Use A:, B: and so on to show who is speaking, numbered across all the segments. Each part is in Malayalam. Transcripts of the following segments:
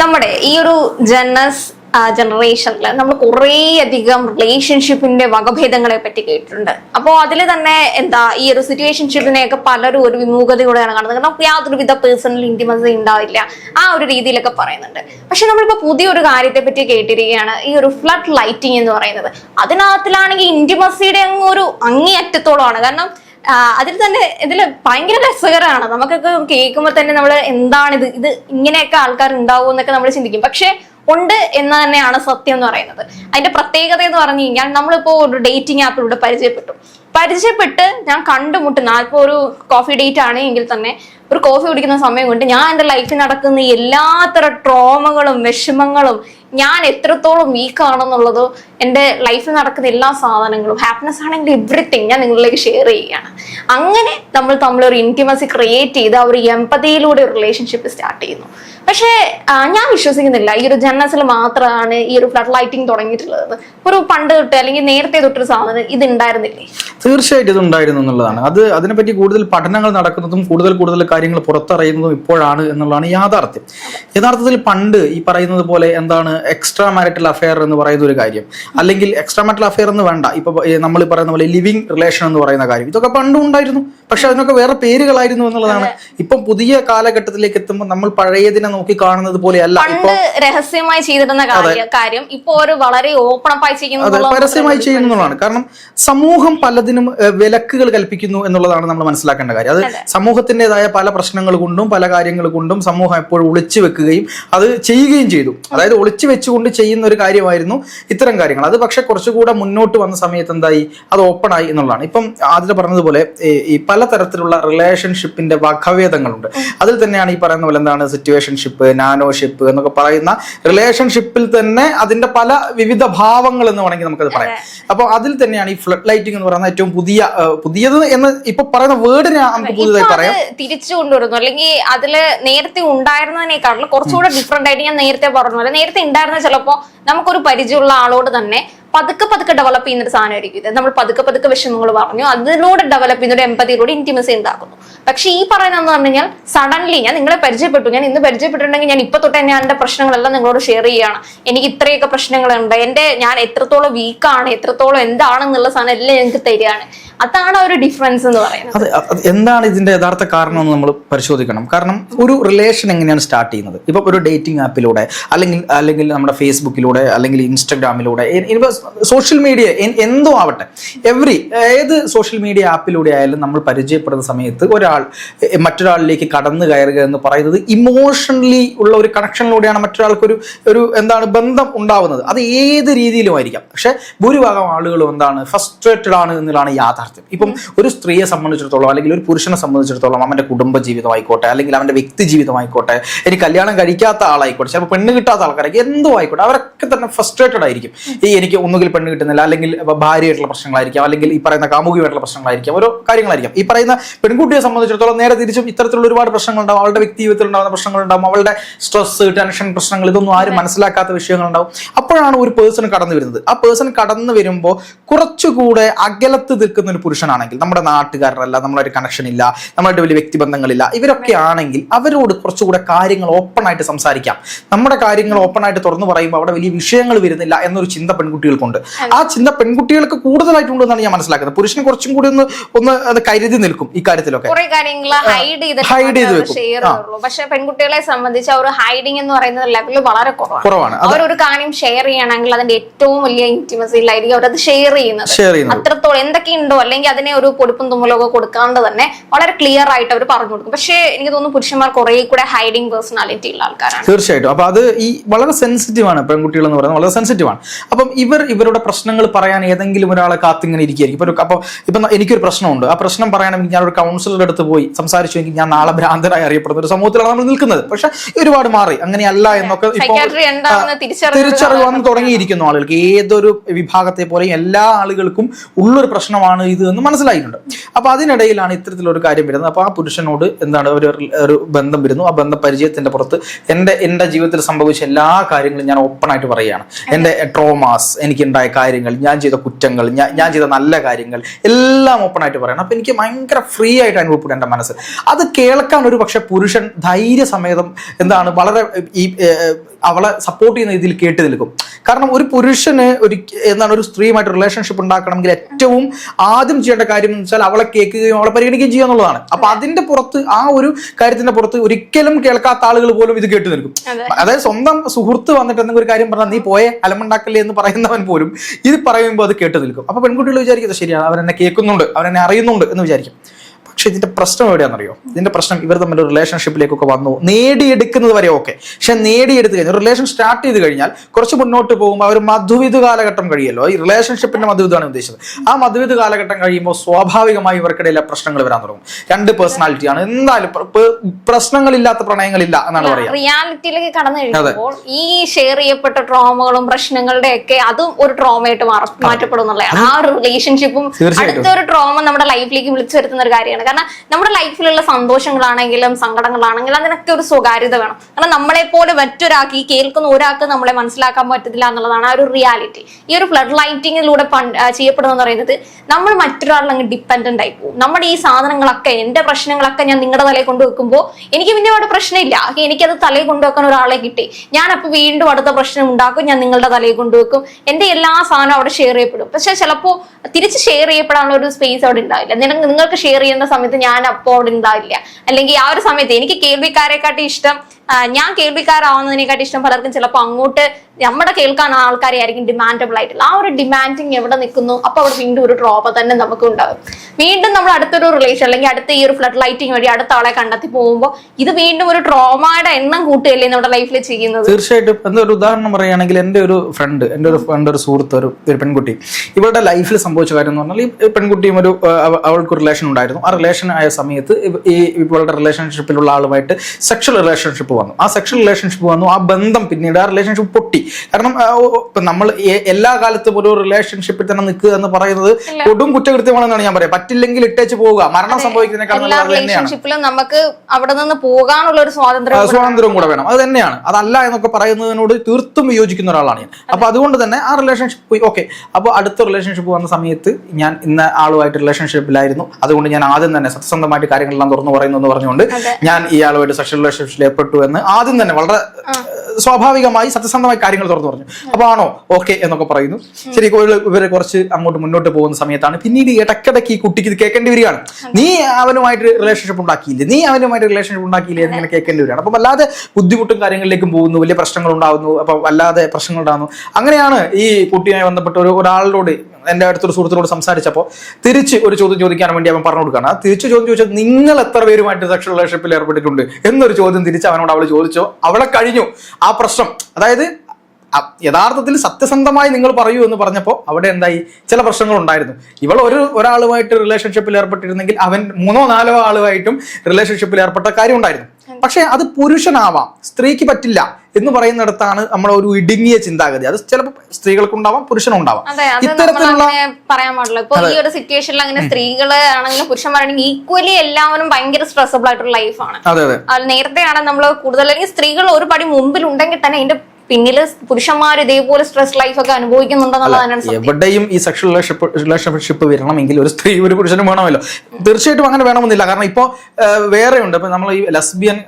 A: നമ്മുടെ ഈ ഒരു ജനസ് ജനറേഷനിൽ നമ്മൾ കുറേ അധികം റിലേഷൻഷിപ്പിന്റെ വകഭേദങ്ങളെ പറ്റി കേട്ടിട്ടുണ്ട്. അപ്പോൾ അതിൽ തന്നെ എന്താ ഈ ഒരു സിറ്റുവേഷൻഷിപ്പിനെയൊക്കെ പലരും ഒരു വിമുഖതയോടെയാണ് കാണുന്നത്. കാരണം യാതൊരുവിധ പേഴ്സണൽ ഇന്റിമസി ഉണ്ടാവില്ല ആ ഒരു രീതിയിലൊക്കെ പറയുന്നുണ്ട്. പക്ഷെ നമ്മളിപ്പോൾ പുതിയൊരു കാര്യത്തെ പറ്റി കേട്ടിരിക്കുകയാണ് ഈ ഒരു ഫ്ലഡ് ലൈറ്റിംഗ് എന്ന് പറയുന്നത്. അതിനകത്തിലാണെങ്കിൽ ഇന്റിമസിയുടെ അങ്ങ് ഒരു അങ്ങേയറ്റത്തോളമാണ്. കാരണം അതിൽ തന്നെ ഇതിൽ ഭയങ്കര രസകരമാണ്. നമുക്കൊക്കെ കേൾക്കുമ്പോൾ തന്നെ നമ്മൾ എന്താണ് ഇത്? ഇത് ഇങ്ങനെയൊക്കെ ആൾക്കാർ ഉണ്ടാവും എന്നൊക്കെ നമ്മൾ ചിന്തിക്കും. പക്ഷെ ഉണ്ട് എന്ന് തന്നെയാണ് സത്യം എന്ന് പറയുന്നത്. അതിന്റെ പ്രത്യേകത എന്ന് പറഞ്ഞു കഴിഞ്ഞാൽ നമ്മളിപ്പോ ഒരു ഡേറ്റിംഗ് ആപ്പിലൂടെ പരിചയപ്പെട്ടു. പരിചയപ്പെട്ട് ഞാൻ കണ്ടുമുട്ടുന്ന ഇപ്പോൾ ഒരു കോഫി ഡേറ്റ് ആണെങ്കിൽ തന്നെ ഒരു കോഫി കുടിക്കുന്ന സമയം കൊണ്ട് ഞാൻ എന്റെ ലൈഫിൽ നടക്കുന്ന എല്ലാത്തരം ട്രോമകളും വിഷമങ്ങളും ഞാൻ എത്രത്തോളം വീക്കാണെന്നുള്ളത് എന്റെ ലൈഫിൽ നടക്കുന്ന എല്ലാ സാധനങ്ങളും ഹാപ്പിനെസ് ആണെങ്കിൽ എവറിത്തിങ് ഞാൻ നിങ്ങളിലേക്ക് ഷെയർ ചെയ്യുകയാണ്. അങ്ങനെ നമ്മൾ തമ്മിലൊരു ഇന്റിമസി ക്രിയേറ്റ് ചെയ്ത് ആ ഒരു എമ്പതിയിലൂടെ ഒരു റിലേഷൻഷിപ്പ് സ്റ്റാർട്ട് ചെയ്യുന്നു. പക്ഷേ ഞാൻ വിശ്വസിക്കുന്നില്ല. ഈ ഒരു ജനസിൽ മാത്രമാണ് ഈ ഒരു ഫ്ലഡ് ലൈറ്റിംഗ് തുടങ്ങിയിട്ടുള്ളത്. ഒരു പണ്ട് തൊട്ട് അല്ലെങ്കിൽ നേരത്തെ തൊട്ടൊരു സാധനം ഇത് ഉണ്ടായിരുന്നില്ലേ?
B: തീർച്ചയായിട്ടും ഇതുണ്ടായിരുന്നു എന്നുള്ളതാണ്. അത് അതിനെപ്പറ്റി കൂടുതൽ പഠനങ്ങൾ നടക്കുന്നതും കൂടുതൽ കൂടുതൽ കാര്യങ്ങൾ പുറത്തറിയുന്നതും ഇപ്പോഴാണ് എന്നുള്ളതാണ് യാഥാർത്ഥ്യം. യഥാർത്ഥത്തിൽ പണ്ട് ഈ പറയുന്നത് പോലെ എന്താണ് എക്സ്ട്രാ മാരിറ്റൽ അഫെയർ എന്ന് പറയുന്ന ഒരു കാര്യം. അല്ലെങ്കിൽ എക്സ്ട്രാ മാരിറ്റൽ അഫെയർ എന്ന് വേണ്ട. ഇപ്പൊ നമ്മൾ പറയുന്ന പോലെ ലിവിങ് റിലേഷൻ എന്ന് പറയുന്ന കാര്യം. ഇതൊക്കെ പണ്ടും ഉണ്ടായിരുന്നു. പക്ഷെ അതിനൊക്കെ വേറെ പേരുകളായിരുന്നു എന്നുള്ളതാണ്. ഇപ്പം പുതിയ കാലഘട്ടത്തിലേക്ക് എത്തുമ്പോൾ നമ്മൾ പഴയതിനെ നോക്കി കാണുന്നത് പോലെയല്ല.
A: രഹസ്യമായി ചെയ്തിരുന്ന കാര്യം ഇപ്പോൾ ഒരു വളരെ ഓപ്പൺ
B: പരസ്യമായി ചെയ്യുന്നതാണ് കാരണം സമൂഹം പലതിനും ഏഹ്, വിലക്കുകൾ കൽപ്പിക്കുന്നു എന്നുള്ളതാണ് നമ്മൾ മനസ്സിലാക്കേണ്ട കാര്യം. അത് സമൂഹത്തിന്റെതായ പല പ്രശ്നങ്ങൾ കൊണ്ടും പല കാര്യങ്ങൾ കൊണ്ടും സമൂഹം എപ്പോഴും ഒളിച്ചു വെക്കുകയും അത് ചെയ്യുകയും ചെയ്തു. അതായത് ഒളിച്ചു വെച്ചുകൊണ്ട് ചെയ്യുന്ന ഒരു കാര്യമായിരുന്നു ഇത്തരം കാര്യങ്ങൾ. അത് പക്ഷെ കുറച്ചുകൂടെ മുന്നോട്ട് വന്ന സമയത്ത് എന്തായി? അത് ഓപ്പൺ ആയി എന്നുള്ളതാണ്. ഇപ്പം ആദ്യം പറഞ്ഞതുപോലെ ഈ- ഈ പലതരത്തിലുള്ള റിലേഷൻഷിപ്പിന്റെ വകഭേദങ്ങളുണ്ട്. അതിൽ തന്നെയാണ് ഈ പറയുന്ന പോലെ എന്താണ് സിറ്റുവേഷൻഷിപ്പ് നാനോഷിപ്പ് എന്നൊക്കെ പറയുന്ന റിലേഷൻഷിപ്പിൽ തന്നെ അതിന്റെ പല വിവിധ ഭാവങ്ങൾ എന്ന് വേണമെങ്കിൽ നമുക്കത് പറയാം. അപ്പോൾ അതിൽ തന്നെയാണ് ഈ ഫ്ലഡ് ലൈറ്റിംഗ് എന്ന് പറയുന്ന ഏറ്റവും പുതിയ ആ, പുതിയത് എന്ന് ഇപ്പൊ പറയുന്ന വേർഡിനെ നമുക്ക് പുതിയതായി പറയാം.
A: തിരിച്ചു കൊണ്ടുവരുന്നു. അല്ലെങ്കിൽ അതിൽ നേരത്തെ ഉണ്ടായിരുന്നതിനേക്കാളും കുറച്ചുകൂടെ ഡിഫറെന്റ് ആയിട്ട് ഞാൻ നേരത്തെ പറഞ്ഞു നേരത്തെ ഉണ്ടായിരുന്ന ചിലപ്പോ നമുക്കൊരു പരിചയമുള്ള ആളോട് തന്നെ പതുക്കെ പതുക്കെ ഡെവലപ്പ് ചെയ്യുന്ന ഒരു സാധനമായിരിക്കും ഇത്. നമ്മൾ പതുക്കെ പതുക്കെ വിഷമങ്ങൾ പറഞ്ഞു അതിലൂടെ ഡെവലപ്പ് ചെയ്യുന്ന ഒരു എമ്പതിയിലൂടെ ഇന്റിമസി ഉണ്ടാക്കുന്നു. പക്ഷെ ഈ പറയുന്നതെന്ന് പറഞ്ഞു കഴിഞ്ഞാൽ സഡൻലി ഞാൻ നിങ്ങളെ പരിചയപ്പെട്ടു. ഞാൻ ഇന്ന് പരിചയപ്പെട്ടിട്ടുണ്ടെങ്കിൽ ഞാൻ ഇപ്പൊ തൊട്ട് തന്നെ എന്റെ പ്രശ്നങ്ങളെല്ലാം നിങ്ങളോട് ഷെയർ ചെയ്യുകയാണ്. എനിക്ക് ഇത്രയൊക്കെ പ്രശ്നങ്ങളുണ്ട്. എന്റെ ഞാൻ എത്രത്തോളം വീക്കാണ് എത്രത്തോളം എന്താണെന്നുള്ള സാധനം എല്ലാം ഞങ്ങൾക്ക് തരികയാണ്. അതാണ് ഒരു ഡിഫറൻസ് എന്ന് പറയുന്നത്.
B: അതെ എന്താണ് ഇതിന്റെ യഥാർത്ഥ കാരണം എന്ന് നമ്മൾ പരിശോധിക്കണം. കാരണം ഒരു റിലേഷൻ എങ്ങനെയാണ് സ്റ്റാർട്ട് ചെയ്യുന്നത്? ഇപ്പൊ ഒരു ഡേറ്റിംഗ് ആപ്പിലൂടെ അല്ലെങ്കിൽ അല്ലെങ്കിൽ നമ്മുടെ ഫേസ്ബുക്കിലൂടെ അല്ലെങ്കിൽ ഇൻസ്റ്റഗ്രാമിലൂടെ സോഷ്യൽ മീഡിയ എന്തോ ആവട്ടെ. എവറി ഏത് സോഷ്യൽ മീഡിയ ആപ്പിലൂടെ ആയാലും നമ്മൾ പരിചയപ്പെടുന്ന സമയത്ത് ഒരാൾ മറ്റൊരാളിലേക്ക് കടന്നു കയറുക എന്ന് പറയുന്നത് ഇമോഷണലി ഉള്ള ഒരു കണക്ഷനിലൂടെയാണ് മറ്റൊരാൾക്കൊരു ഒരു എന്താണ് ബന്ധം ഉണ്ടാവുന്നത്. അത് ഏത് രീതിയിലും ആയിരിക്കാം. പക്ഷെ ഭൂരിഭാഗം ആളുകളും എന്താണ് ഫസ്ട്രേറ്റഡ് ആണ് എന്നുള്ളതാണ് യാഥാർത്ഥ്യം. ഇപ്പം ഒരു സ്ത്രീയെ സംബന്ധിച്ചിടത്തോളം അല്ലെങ്കിൽ ഒരു പുരുഷനെ സംബന്ധിച്ചിടത്തോളം അവന്റെ കുടുംബ ജീവിതമായിക്കോട്ടെ അല്ലെങ്കിൽ അവന്റെ വ്യക്തി ജീവിതമായിക്കോട്ടെ ഇനി കല്യാണം കഴിക്കാത്ത ആളായിക്കോട്ടെ ചിലപ്പോൾ പെണ്ണ് കിട്ടാത്ത ആൾക്കാരൊക്കെ എന്തോ ആയിക്കോട്ടെ അവരൊക്കെ തന്നെ ഫസ്ട്രേറ്റഡ് ആയിരിക്കും. ഈ എനിക്ക് ഒന്നുകിൽ പെണ്ണ് കിട്ടുന്നില്ല അല്ലെങ്കിൽ ഭാര്യയായിട്ടുള്ള പ്രശ്നങ്ങളായിരിക്കാം അല്ലെങ്കിൽ ഈ പറയുന്ന കാമുകിയായിട്ടുള്ള പ്രശ്നങ്ങളായിരിക്കാം ഓരോ കാര്യങ്ങളായിരിക്കാം. ഈ പറയുന്ന പെൺകുട്ടിയെ സംബന്ധിച്ചിടത്തോളം നേരെ തിരിച്ചും ഇത്തരത്തിലുള്ള ഒരുപാട് പ്രശ്നങ്ങളുണ്ടാവും. അവളുടെ വ്യക്തി ജീവിതത്തിൽ ഉണ്ടാകുന്ന പ്രശ്നങ്ങളുണ്ടാവും. അവളുടെ സ്ട്രെസ് ടെൻഷൻ പ്രശ്നങ്ങൾ ഇതൊന്നും ആരും മനസ്സിലാക്കാത്ത വിഷയങ്ങളുണ്ടാവും. അപ്പോഴാണ് ഒരു പേഴ്സൺ കടന്നു വരുന്നത്. ആ പേഴ്സൺ കടന്നു വരുമ്പോൾ കുറച്ചുകൂടെ അകലത്ത് നിൽക്കുന്ന ഒരു പുരുഷനാണെങ്കിൽ നമ്മുടെ നാട്ടുകാരല്ല നമ്മളെ ഒരു കണക്ഷൻ ഇല്ല നമ്മളുടെ വലിയ വ്യക്തിബന്ധങ്ങളില്ല ഇവരൊക്കെ ആണെങ്കിൽ അവരോട് കുറച്ചുകൂടെ കാര്യങ്ങൾ ഓപ്പൺ ആയിട്ട് സംസാരിക്കാം. നമ്മുടെ കാര്യങ്ങൾ ഓപ്പൺ ആയിട്ട് തുറന്നു പറയുമ്പോൾ അവിടെ വലിയ വിഷയങ്ങൾ വരുന്നില്ല എന്നൊരു ചിന്ത പെൺകുട്ടികൾക്കുണ്ട് ആ ചിന്ത പെൺകുട്ടികൾക്ക് കൂടുതലായിട്ടുണ്ടെന്നാണ് ഞാൻ മനസ്സിലാക്കുന്നത്. പുരുഷന് കുറച്ചും കൂടി ഒന്ന് ഒന്ന് അത് കരുതി നിൽക്കും ഈ കാര്യത്തിലൊക്കെ.
A: ഹൈഡ്
B: ചെയ്ത് വെക്കും.
A: പക്ഷെ പെൺകുട്ടികളെ സംബന്ധിച്ച് അവർ ഒരു ഹൈഡിങ് എന്ന് പറയുന്നത് ലെവൽ വളരെ കുറവാണ്.
B: അവർ ഒരു
A: അവരൊരു കാര്യം ഷെയർ ചെയ്യണമെങ്കിൽ അതിന്റെ ഏറ്റവും വലിയ ഇന്റിമസിയിലായിരിക്കും അവരത് ഷെയർ ചെയ്യുന്നത്. അത്രത്തോളം എന്തൊക്കെയുണ്ടോ അല്ലെങ്കിൽ അതിനെ ഒരു പൊടിപ്പും തുമ്മലൊക്കെ കൊടുക്കാണ്ട് തന്നെ വളരെ ക്ലിയർ ആയിട്ട് അവർ പറഞ്ഞു കൊടുക്കും. പക്ഷേ എനിക്ക് തോന്നുന്നു പുരുഷന്മാർ കുറെ കൂടെ ഹൈഡിങ് പേഴ്സണാലിറ്റി ഉള്ള ആൾക്കാരാണ്.
B: തീർച്ചയായിട്ടും. അപ്പൊ അത് ഈ വളരെ സെൻസിറ്റീവ് ആണ് പെൺകുട്ടികൾ എന്ന് പറയുന്നത് വളരെ സെൻസിറ്റീവ് ആണ്. അപ്പം ഇവർ ഇവരുടെ പ്രശ്നങ്ങൾ പറയാൻ ഏതെങ്കിലും ഒരാളെ കാത്തിങ്ങനെ ഇരിക്കുകയായിരിക്കും. ഇപ്പൊ അപ്പോൾ അപ്പൊ ഇപ്പൊ എനിക്കൊരു പ്രശ്നമുണ്ട്. ആ പ്രശ്നം പറയാനെങ്കിൽ ഞാൻ ഒരു കൗൺസിലറുടെ അടുത്ത് പോയി സംസാരിച്ചു എങ്കിൽ ഞാൻ നാളെ ഭ്രാന്തരായി അറിയപ്പെടുന്ന ഒരു സമൂഹത്തിലാണ് നമ്മൾ നിൽക്കുന്നത്. പക്ഷെ ഒരുപാട് മാറി. അങ്ങനെയല്ല എന്നൊക്കെ
A: ഇപ്പോൾ
B: തിരിച്ചറിവാൻ തുടങ്ങിയിരിക്കുന്നു ആളുകൾക്ക്. ഏതൊരു വിഭാഗത്തെ പോലെയും എല്ലാ ആളുകൾക്കും ഉള്ളൊരു പ്രശ്നമാണ് ഇത് എന്ന് മനസ്സിലായിട്ടുണ്ട്. അപ്പൊ അതിനിടയിലാണ് ഇത്തരത്തിലൊരു കാര്യം വരുന്നത്. അപ്പോൾ ആ പുരുഷനോട് എന്താണ് ഒരു ഒരു ബന്ധം വരുന്നു. ആ ബന്ധ പരിചയത്തിന്റെ പുറത്ത് എന്റെ എന്റെ ജീവിതത്തിൽ സംഭവിച്ച എല്ലാ കാര്യങ്ങളും ഞാൻ ഓപ്പൺ ആയിട്ട് പറയുകയാണ്. എന്റെ ട്രോമാസ് എനിക്ക് എനിക്കുണ്ടായ കാര്യങ്ങൾ ഞാൻ ചെയ്ത കുറ്റങ്ങൾ ഞാൻ ഞാൻ ചെയ്ത നല്ല കാര്യങ്ങൾ എല്ലാം ഓപ്പൺ ആയിട്ട് പറയണം. അപ്പം എനിക്ക് ഭയങ്കര ഫ്രീ ആയിട്ട് അനുഭവപ്പെടും എന്റെ മനസ്സ്. അത് കേൾക്കാൻ ഒരു പക്ഷെ പുരുഷൻ ധൈര്യസമേതം എന്താണ് വളരെ ഈ അവളെ സപ്പോർട്ട് ചെയ്യുന്ന രീതിയിൽ കേട്ട് നിൽക്കും. കാരണം ഒരു പുരുഷന് ഒരു എന്താണ് ഒരു സ്ത്രീയുമായിട്ട് റിലേഷൻഷിപ്പ് ഉണ്ടാക്കണമെങ്കിൽ ഏറ്റവും ആദ്യം ചെയ്യേണ്ട കാര്യം എന്ന് വെച്ചാൽ അവളെ കേൾക്കുകയും അവളെ പരിഗണിക്കുകയും ചെയ്യുക എന്നുള്ളതാണ്. അപ്പൊ അതിന്റെ പുറത്ത് ആ ഒരു കാര്യത്തിന്റെ പുറത്ത് ഒരിക്കലും കേൾക്കാത്ത ആളുകൾ പോലും ഇത് കേട്ട് നിൽക്കും. അതായത് സ്വന്തം സുഹൃത്ത് വന്നിട്ട് എന്തെങ്കിലും ഒരു കാര്യം പറഞ്ഞാൽ നീ പോയെ അലമുണ്ടാക്കല്ലേ എന്ന് പറയുന്നവൻ പോലും ഇത് പറയുമ്പോൾ അത് കേട്ട് നിൽക്കും. അപ്പൊ പെൺകുട്ടികൾ വിചാരിക്കുന്നത് ശരിയാണ് അവരെന്നെ കേൾക്കുന്നുണ്ട് അവരെന്നെ അറിയുന്നുണ്ട് എന്ന് വിചാരിക്കും. പക്ഷെ ഇതിന്റെ പ്രശ്നം എവിടെയാണെന്നറിയോ? ഇതിന്റെ പ്രശ്നം ഇവർ തമ്മിൽ റിലേഷൻഷിപ്പിലേക്കൊക്കെ വന്നു. നേടിയെടുക്കുന്നത് വരെ ഓക്കെ. പക്ഷെ നേടിയെടുത്ത് കഴിഞ്ഞാൽ റിലേഷൻ സ്റ്റാർട്ട് ചെയ്ത് കഴിഞ്ഞാൽ കുറച്ച് മുന്നോട്ട് പോകുമ്പോൾ അവർ മധുവിധ കാലഘട്ടം കഴിയല്ലോ. ഈ റിലേഷൻഷിപ്പിന്റെ മധുവിധമാണ് ഉദ്ദേശിച്ചത്. ആ മധുവിധ കാലഘട്ടം കഴിയുമ്പോൾ സ്വാഭാവികമായി ഇവർക്കിടയിലെ പ്രശ്നങ്ങൾ വരാൻ തുടങ്ങും. രണ്ട് പേഴ്സണാലിറ്റിയാണ് എന്തായാലും പ്ര- പ്ര- പ്രശ്നങ്ങളില്ലാത്ത പ്രണയങ്ങളില്ല എന്നാണ് പറയുക
A: റിയാലിറ്റിയിലേക്ക് കടന്നു കഴിയുമ്പോൾ ഈ ഷെയർ ചെയ്യപ്പെട്ട ട്രോമകളും പ്രശ്നങ്ങളുടെ ഒക്കെ അതും ഒരു ട്രോമയായിട്ട് മാറ- മാറ്റപ്പെടും ആ ഒരു റിലേഷൻഷിപ്പും. അടുത്തൊരു ട്രോമ നമ്മുടെ ലൈഫിലേക്ക് വിളിച്ചു വരുത്തുന്ന ഒരു കാര്യമാണ്. കാരണം നമ്മുടെ ലൈഫിലുള്ള സന്തോഷങ്ങളാണെങ്കിലും സങ്കടങ്ങളാണെങ്കിലും അതിനൊക്കെ ഒരു സ്വകാര്യത വേണം. കാരണം നമ്മളെ പോലെ മറ്റൊരാൾക്ക് ഈ കേൾക്കുന്ന ഒരാൾക്ക് നമ്മളെ മനസ്സിലാക്കാൻ പറ്റത്തില്ല എന്നുള്ളതാണ് ആ ഒരു റിയാലിറ്റി ഈ ഒരു ഫ്ലഡ് ലൈറ്റിങ്ങിലൂടെ ചെയ്യപ്പെടുന്നതെന്ന് പറയുന്നത് നമ്മൾ മറ്റൊരാളിൽ അങ്ങ് ഡിപ്പെൻഡന്റ് ആയി പോകും. നമ്മുടെ ഈ സാധനങ്ങളൊക്കെ എന്റെ പ്രശ്നങ്ങളൊക്കെ ഞാൻ നിങ്ങളുടെ തലയിൽ കൊണ്ടുവെക്കുമ്പോൾ എനിക്ക് പിന്നെ അവിടെ പ്രശ്നമില്ല. എനിക്കത് തലയിൽ കൊണ്ടുവെക്കാൻ ഒരാളെ കിട്ടി. ഞാൻ അപ്പൊ വീണ്ടും അടുത്ത പ്രശ്നം ഉണ്ടാക്കും ഞാൻ നിങ്ങളുടെ തലയിൽ കൊണ്ടുവെക്കും എന്റെ എല്ലാ സാധനവും അവിടെ ഷെയർ ചെയ്യപ്പെടും. പക്ഷെ ചിലപ്പോൾ തിരിച്ച് ഷെയർ ചെയ്യപ്പെടാനുള്ള ഒരു സ്പേസ് അവിടെ ഉണ്ടാവില്ല. നിങ്ങൾക്ക് ഷെയർ ചെയ്യുന്ന സമയത്ത് ഞാൻ അപ്പോൾ അവിടെ ഉണ്ടാവില്ല. അല്ലെങ്കിൽ ആ ഒരു സമയത്ത് എനിക്ക് കേൾവിക്കാരെക്കാട്ടി ഇഷ്ടം ഞാൻ കേൾവിക്കാരാവുന്നതിനെക്കാട്ടി ഇഷ്ടം പലർക്കും ചിലപ്പോൾ അങ്ങോട്ട് നമ്മുടെ കേൾക്കാൻ ആൾക്കാരെ ആയിരിക്കും ഡിമാൻഡബിൾ ആയിട്ടുള്ള. ആ ഒരു ഡിമാൻഡിങ് എവിടെ നിൽക്കുന്നു? അപ്പൊ അവിടെ വീണ്ടും ഒരു ഡ്രോപ്പ് തന്നെ നമുക്ക് ഉണ്ടാകും. വീണ്ടും നമ്മൾ അടുത്തൊരു റിലേഷൻ അല്ലെങ്കിൽ അടുത്ത ഈ ഒരു ഫ്ലഡ് ലൈറ്റിംഗ് വഴി അടുത്ത ആളെ കണ്ടെത്തി പോകുമ്പോൾ ഇത് വീണ്ടും ഒരു ട്രോമയുടെ എണ്ണം കൂട്ടുകയല്ലേ നമ്മുടെ ലൈഫിൽ ചെയ്യുന്നത്?
B: തീർച്ചയായിട്ടും. എന്താ ഒരു ഉദാഹരണം പറയുകയാണെങ്കിൽ എന്റെ ഒരു ഫ്രണ്ട് എന്റെ ഒരു ഫ്രണ്ട് ഒരു സുഹൃത്ത് ഒരു ഒരു പെൺകുട്ടി. ഇവളുടെ ലൈഫിൽ സംഭവിച്ച കാര്യം എന്ന് പറഞ്ഞാൽ ഈ പെൺകുട്ടിയും ഒരു അവൾക്ക് റിലേഷൻ ഉണ്ടായിരുന്നു. ആ റിലേഷൻ ആയ സമയത്ത് ഈ ഇവളുടെ റിലേഷൻഷിപ്പിലുള്ള ആളുമായിട്ട് സെക്ഷൽ റിലേഷൻഷിപ്പ് വന്നു. ആ സെക്ഷൽ റിലേഷൻഷിപ്പ് വന്നു. ആ ബന്ധം പിന്നീട് ആ റിലേഷൻഷിപ്പ് പൊട്ടി. കാരണം ഇപ്പം നമ്മൾ എല്ലാ കാലത്തും ഒരു റിലേഷൻഷിപ്പിൽ തന്നെ നിൽക്കുക എന്ന് പറയുന്നത് കൊടും കുറ്റകൃത്യമാണെന്നാണ് ഞാൻ പറയാം പറ്റില്ലെങ്കിൽ ഇട്ടേച്ച് പോവുക. മരണം സംഭവിക്കുന്നതിനേക്കാൾ
A: നമുക്ക് അവിടെ നിന്ന് പോകാനുള്ള ഒരു സ്വാതന്ത്ര്യം
B: ആ, സ്വാതന്ത്ര്യവും കൂടെ വേണം. അത് തന്നെയാണ് അതല്ല എന്നൊക്കെ പറയുന്നതിനോട് തീർത്തും വിയോജിക്കുന്ന ഒരാളാണ് ഞാൻ. അപ്പൊ അതുകൊണ്ട് തന്നെ ആ റിലേഷൻഷിപ്പ് ഓക്കെ അപ്പോൾ അടുത്ത റിലേഷൻഷിപ്പ് വന്ന സമയത്ത് ഞാൻ ഇന്ന ആളുമായിട്ട് റിലേഷൻഷിപ്പിലായിരുന്നു അതുകൊണ്ട് ഞാൻ ആദ്യം തന്നെ സത്യസന്ധമായിട്ട് കാര്യങ്ങളെല്ലാം തുറന്നു പറയുന്നു എന്ന് പറഞ്ഞുകൊണ്ട് ഞാൻ ഈ ആളുമായിട്ട് സെക്ഷൽ റിലേഷൻഷിപ്പിൽ ഏർപ്പെട്ടു എന്ന് ആദ്യം തന്നെ വളരെ സ്വാഭാവികമായി സത്യസന്ധമായി കാര്യങ്ങൾ തുറന്നു പറഞ്ഞു. അപ്പൊ ആണോ? ഓക്കെ എന്നൊക്കെ പറയുന്നു. ശരി ഇവർ കുറച്ച് അങ്ങോട്ട് മുന്നോട്ട് പോകുന്ന സമയത്താണ്. പിന്നീട് ഇടയ്ക്കിടയ്ക്ക് ഈ കുട്ടിക്ക് ഇത് കേൾക്കേണ്ടി വരികയാണ്. നീ അവനുമായിട്ട് റിലേഷൻഷിപ്പ് ഉണ്ടാക്കിയില്ലേ? നീ അവനുമായിട്ട് റിലേഷൻഷിപ്പ് ഉണ്ടാക്കിയില്ലേ? എന്നിങ്ങനെ കേൾക്കേണ്ടി വരികയാണ്. അപ്പൊ വല്ലാതെ ബുദ്ധിമുട്ടും കാര്യങ്ങളിലേക്കും പോകുന്നു. വലിയ പ്രശ്നങ്ങൾ ഉണ്ടാകുന്നു അപ്പൊ വല്ലാതെ പ്രശ്നങ്ങൾ ഉണ്ടാകുന്നു അങ്ങനെയാണ് ഈ കുട്ടിയുമായി ബന്ധപ്പെട്ട ഒരു ഒരാളോട് എന്റെ അടുത്തൊരു സുഹൃത്തിനോട് സംസാരിച്ചപ്പോൾ തിരിച്ച് ഒരു ചോദ്യം ചോദിക്കാൻ വേണ്ടി അവൻ പറഞ്ഞു കൊടുക്കുകയാണ്. ആ തിരിച്ച് ചോദ്യം ചോദിച്ചത് നിങ്ങൾ എത്ര പേരുമായിട്ട് സെക്ഷൽ റിലേഷൻഷിപ്പിൽ ഏർപ്പെട്ടിട്ടുണ്ട്? എന്നൊരു ചോദ്യം തിരിച്ച് അവനോട് അവൾ ചോദിച്ചോ? അവളെ കഴിഞ്ഞു. ആ പ്രശ്നം അതായത് യഥാർത്ഥത്തിൽ സത്യസന്ധമായി നിങ്ങൾ പറയൂ എന്ന് പറഞ്ഞപ്പോൾ അവിടെ എന്തായി? ചില പ്രശ്നങ്ങൾ ഉണ്ടായിരുന്നു. ഇവൾ ഒരു ഒരാളുമായിട്ട് റിലേഷൻഷിപ്പിൽ ഏർപ്പെട്ടിരുന്നെങ്കിൽ അവൻ മൂന്നോ നാലോ ആളുമായിട്ടും റിലേഷൻഷിപ്പിൽ ഏർപ്പെട്ട കാര്യം ഉണ്ടായിരുന്നു. പക്ഷേ അത് പുരുഷനാവാം. സ്ത്രീക്ക് പറ്റില്ല. എന്ന് പറയുന്നിടത്താണ് നമ്മുടെ ഒരു ഇടുങ്ങിയ ചിന്താഗതി. അത് ചിലപ്പോൾ സ്ത്രീകൾക്കുണ്ടാവാം പുരുഷനുണ്ടാവാം. ഇത്തരത്തിലുള്ള
A: പറയാൻ പാടില്ല. ഇപ്പൊ ഈ ഒരു സിറ്റുവേഷനിൽ അങ്ങനെ സ്ത്രീകൾ ആണെങ്കിലും പുരുഷന്മാരാണെങ്കിലും ഈക്വലി എല്ലാവരും ഭയങ്കര സ്ട്രെസ്സബിൾ ആയിട്ടുള്ള ലൈഫാണ് നേരത്തെയാണ് നമ്മൾ കൂടുതൽ അല്ലെങ്കിൽ സ്ത്രീകൾ ഒരു പടി മുമ്പിൽ ഉണ്ടെങ്കിൽ തന്നെ അതിന്റെ പിന്നിൽ പുരുഷന്മാർ ഇതേപോലെ സ്ട്രെസ് ലൈഫ് ഒക്കെ അനുഭവിക്കുന്നുണ്ടെന്നുള്ളതാണ്.
B: എവിടെയും ഈ സെക്ഷൽ റിലേഷൻഷിപ്പ് വരണമെങ്കിൽ ഒരു സ്ത്രീ ഒരു പുരുഷനും വേണമല്ലോ. തീർച്ചയായിട്ടും അങ്ങനെ വേണമെന്നില്ല. കാരണം ഇപ്പോൾ വേറെ ഉണ്ട് ഇപ്പൊ നമ്മൾ ഈ ലെസ്ബിയൻ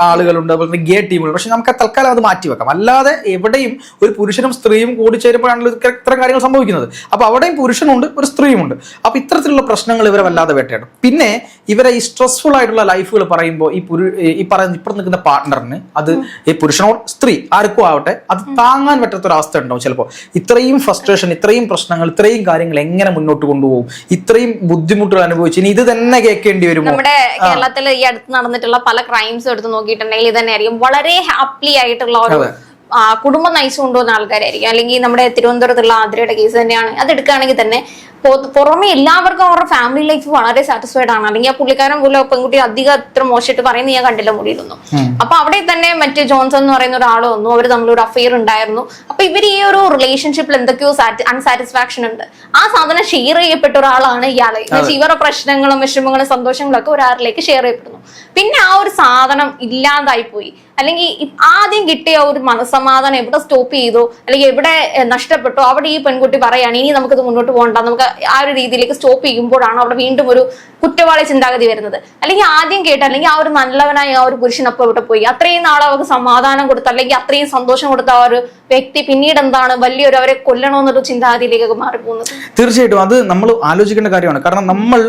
B: ആളുകളുണ്ട്. അതുപോലെ ഗേ ടീമുകൾ പക്ഷെ നമുക്ക് തൽക്കാലം അത് മാറ്റി വെക്കാം. അല്ലാതെ എവിടെയും ഒരു പുരുഷനും സ്ത്രീയും കൂടി ചേരുമ്പോഴാണല്ലോ ഇത്ര- ഇത്തരം കാര്യങ്ങൾ സംഭവിക്കുന്നത്. അപ്പൊ അവിടെയും പുരുഷനുണ്ട് ഒരു സ്ത്രീയുമുണ്ട്. അപ്പൊ ഇത്തരത്തിലുള്ള പ്രശ്നങ്ങൾ ഇവരെ വല്ലാതെ വേട്ടയാണ് പിന്നെ ഇവരെ ഈ സ്ട്രെസ്ഫുൾ ആയിട്ടുള്ള ലൈഫുകൾ പറയുമ്പോൾ ഈ പുരു ഈ പറയുന്ന ഇപ്പുറം നിൽക്കുന്ന പാർട്ട്ണറിന് അത് ഈ പുരുഷനോ സ്ത്രീ ആർക്കും ആവട്ടെ. അത് താങ്ങാൻ പറ്റാത്ത ഒരു അവസ്ഥ ഉണ്ടാവും ചിലപ്പോൾ ഇത്രയും ഫ്രസ്ട്രേഷൻ ഇത്രയും പ്രശ്നങ്ങൾ ഇത്രയും കാര്യങ്ങൾ എങ്ങനെ മുന്നോട്ട് കൊണ്ടുപോകും? ഇത്രയും ബുദ്ധിമുട്ടുകൾ അനുഭവിച്ചു ഇനി ഇത് തന്നെ കേൾക്കേണ്ടി വരുമോ?
A: നമ്മുടെ കേരളത്തിൽ ഈ അടുത്ത് നടന്നിട്ടുള്ള പല ക്രൈംസ് എടുത്ത് നോക്കിയിട്ടുണ്ടെങ്കിൽ ഇത് തന്നെയായിരിക്കും വളരെ ഹാപ്പി ആയിട്ടുള്ള ഒരു കുടുംബം നയിച്ചു കൊണ്ടുപോകുന്ന ആൾക്കാരായിരിക്കും. അല്ലെങ്കിൽ നമ്മുടെ തിരുവനന്തപുരത്തുള്ള ആതിരയുടെ കേസ് തന്നെയാണ്. അത് എടുക്കുകയാണെങ്കിൽ തന്നെ പുറമെ എല്ലാവർക്കും അവരുടെ ഫാമിലി ലൈഫ് വളരെ സാറ്റിസ്ഫൈഡ് ആണ്. അല്ലെങ്കിൽ ആ പുള്ളിക്കാരൻ പോലും ആ പെൺകുട്ടി അധികം അത്ര മോശമായിട്ട് പറയുന്നത് ഞാൻ കണ്ടില്ല മുടിയിലൊന്നും അപ്പൊ അവിടെ തന്നെ മറ്റേ ജോൺസൺ എന്ന് പറയുന്ന ഒരാൾ വന്നു. അവർ തമ്മിലൊരു ഒരു അഫെയർ ഉണ്ടായിരുന്നു. അപ്പൊ ഇവർ ഈ ഒരു റിലേഷൻഷിപ്പിൽ എന്തൊക്കെയോ അൺസാറ്റിസ്ഫാക്ഷൻ ഉണ്ട്. ആ സാധനം ഷെയർ ചെയ്യപ്പെട്ട ഒരാളാണ് ഇയാൾ. ഇവരുടെ പ്രശ്നങ്ങളും വിഷമങ്ങളും സന്തോഷങ്ങളും ഒക്കെ ഒരാളിലേക്ക് ഷെയർ ചെയ്യപ്പെടുന്നു. പിന്നെ ആ ഒരു സാധനം ഇല്ലാതായി പോയി. അല്ലെങ്കിൽ ആദ്യം കിട്ടിയ ഒരു മനസമാധാനം എവിടെ സ്റ്റോപ്പ് ചെയ്തു അല്ലെങ്കിൽ എവിടെ നഷ്ടപ്പെട്ടു അവിടെ ഈ പെൺകുട്ടി പറയാണ് ഇനി നമുക്കിത് മുന്നോട്ട് പോകണ്ട നമുക്ക് ആ ഒരു രീതിയിലേക്ക് സ്റ്റോപ്പ് ചെയ്യുമ്പോഴാണ് അവിടെ വീണ്ടും ഒരു കുറ്റവാളി ചിന്താഗതി വരുന്നത്. അല്ലെങ്കിൽ ആദ്യം കേട്ട് അല്ലെങ്കിൽ ആ ഒരു നല്ലവനായ ആ ഒരു പുരുഷനൊപ്പം ഇവിടെ പോയി. അത്രയും നാളെ അവർക്ക് സമാധാനം കൊടുത്ത അല്ലെങ്കിൽ അത്രയും സന്തോഷം കൊടുത്ത ആ ഒരു വ്യക്തി പിന്നീട് എന്താണ് വലിയൊരു അവരെ കൊല്ലണമെന്നൊരു ചിന്താഗതിയിലേക്ക് മാറിപ്പോകുന്നത്?
B: തീർച്ചയായിട്ടും അത് നമ്മൾ ആലോചിക്കേണ്ട കാര്യമാണ്. കാരണം നമ്മൾ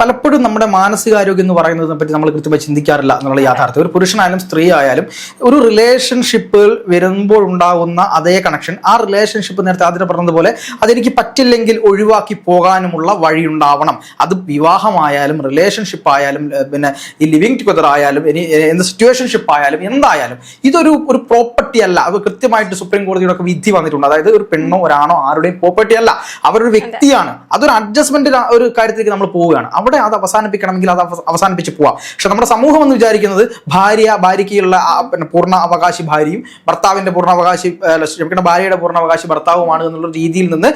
B: പലപ്പോഴും നമ്മുടെ മാനസികാരോഗ്യം എന്ന് പറയുന്നതിനെ പറ്റി നമ്മൾ കൃത്യമായി ചിന്തിക്കാറില്ല എന്നുള്ള യാഥാർത്ഥ്യം. ഒരു പുരുഷനായാലും സ്ത്രീ ആയാലും ഒരു റിലേഷൻഷിപ്പ് വരുമ്പോൾ ഉണ്ടാകുന്ന അതേ കണക്ഷൻ ആ റിലേഷൻഷിപ്പ് നേരത്തെ ആദ്യം പറഞ്ഞതുപോലെ അതെനിക്ക് പറ്റില്ലെങ്കിൽ ഒഴിവാക്കി പോകാനുമുള്ള വഴി ഉണ്ടാവണം. അത് വിവാഹമായാലും റിലേഷൻഷിപ്പ് ആയാലും പിന്നെ ഈ ലിവിങ് ടുഗദർ ആയാലും ഇനി എന്ത് സിറ്റുവേഷൻഷിപ്പ് ആയാലും എന്തായാലും ഇതൊരു ഒരു പ്രോപ്പർട്ടി അല്ല. അത് കൃത്യമായിട്ട് സുപ്രീം കോടതിയുടെ ഒക്കെ വിധി വന്നിട്ടുണ്ട്. അതായത് ഒരു പെണ്ണോ ഒരാണോ ആരുടെയും പ്രോപ്പർട്ടി അല്ല. അവരൊരു വ്യക്തിയാണ്. അതൊരു അഡ്ജസ്റ്റ്മെന്റ് ഒരു കാര്യത്തിലേക്ക് നമ്മൾ പോവുകയാണ്. അവിടെ അത് അവസാനിപ്പിക്കണമെങ്കിൽ അത് അവസാനിപ്പിച്ച് പോവാം. പക്ഷെ നമ്മുടെ സമൂഹം എന്ന് വിചാരിക്കുന്നത് ഭാര്യ ഭാര്യയ്ക്കുള്ള ആ പിന്നെ പൂർണ അവകാശി ഭാര്യയും ഭർത്താവിന്റെ പൂർണ അവകാശി അല്ല, ക്ഷമിക്കണം ഭാര്യയുടെ പൂർണ അവകാശി ഭർത്താവുമാണ് എന്നുള്ള രീതിയിൽ നിന്ന്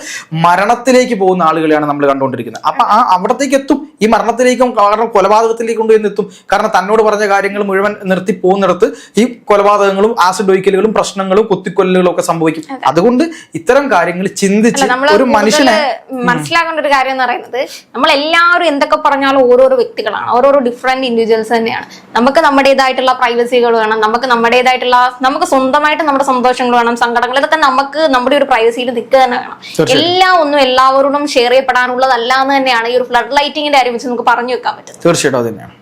B: മരണത്തിലേക്ക് പോകുന്ന ആളുകളെയാണ് നമ്മൾ കണ്ടുകൊണ്ടിരിക്കുന്നത്. അപ്പൊ ആ അവിടത്തേക്ക് എത്തും. ഈ മരണത്തിലേക്കും കാരണം കൊലപാതകത്തിലേക്ക് കൊണ്ടുവന്ന് എത്തും. കാരണം തന്നോട് പറഞ്ഞ കാര്യങ്ങൾ മുഴുവൻ നിർത്തി പോകുന്നിടത്ത് ഈ കൊലപാതകങ്ങളും ആസിഡ് ഒഴിക്കലുകളും പ്രശ്നങ്ങളും കുത്തിക്കൊല്ലലുകളും ഒക്കെ സംഭവിക്കും. അതുകൊണ്ട് ഇത്തരം കാര്യങ്ങൾ ചിന്തിച്ച് ഒരു മനുഷ്യനെ
A: മനസ്സിലാക്കേണ്ട ഒരു കാര്യം എന്ന് പറയുന്നത് നമ്മൾ എല്ലാവരും എന്തൊക്കെ പറഞ്ഞാലും ഓരോരോ വ്യക്തികളാണ്. ഓരോരോ ഡിഫറെന്റ് ഇൻഡിവിജ്വൽസ് തന്നെയാണ്. നമുക്ക് നമ്മുടേതായിട്ടുള്ള പ്രൈവസികൾ വേണം. നമുക്ക് നമ്മുടേതായിട്ടുള്ള നമുക്ക് സ്വന്തമായിട്ട് നമ്മുടെ സന്തോഷങ്ങൾ വേണം സങ്കടങ്ങൾ. ഇതൊക്കെ നമുക്ക് നമ്മുടെ ഒരു പ്രൈവസിയിൽ നിൽക്കുക തന്നെ വേണം. എല്ലാം ഒന്നും എല്ലാവരോടും ഷെയർ ചെയ്യപ്പെടാനുള്ളതല്ല എന്ന് തന്നെയാണ് ഈ ഒരു ഫ്ലഡ് ലൈറ്റിംഗിന്റെ കാര്യം വെച്ച് നമുക്ക് പറഞ്ഞു വെക്കാൻ പറ്റും
B: തീർച്ചയായിട്ടും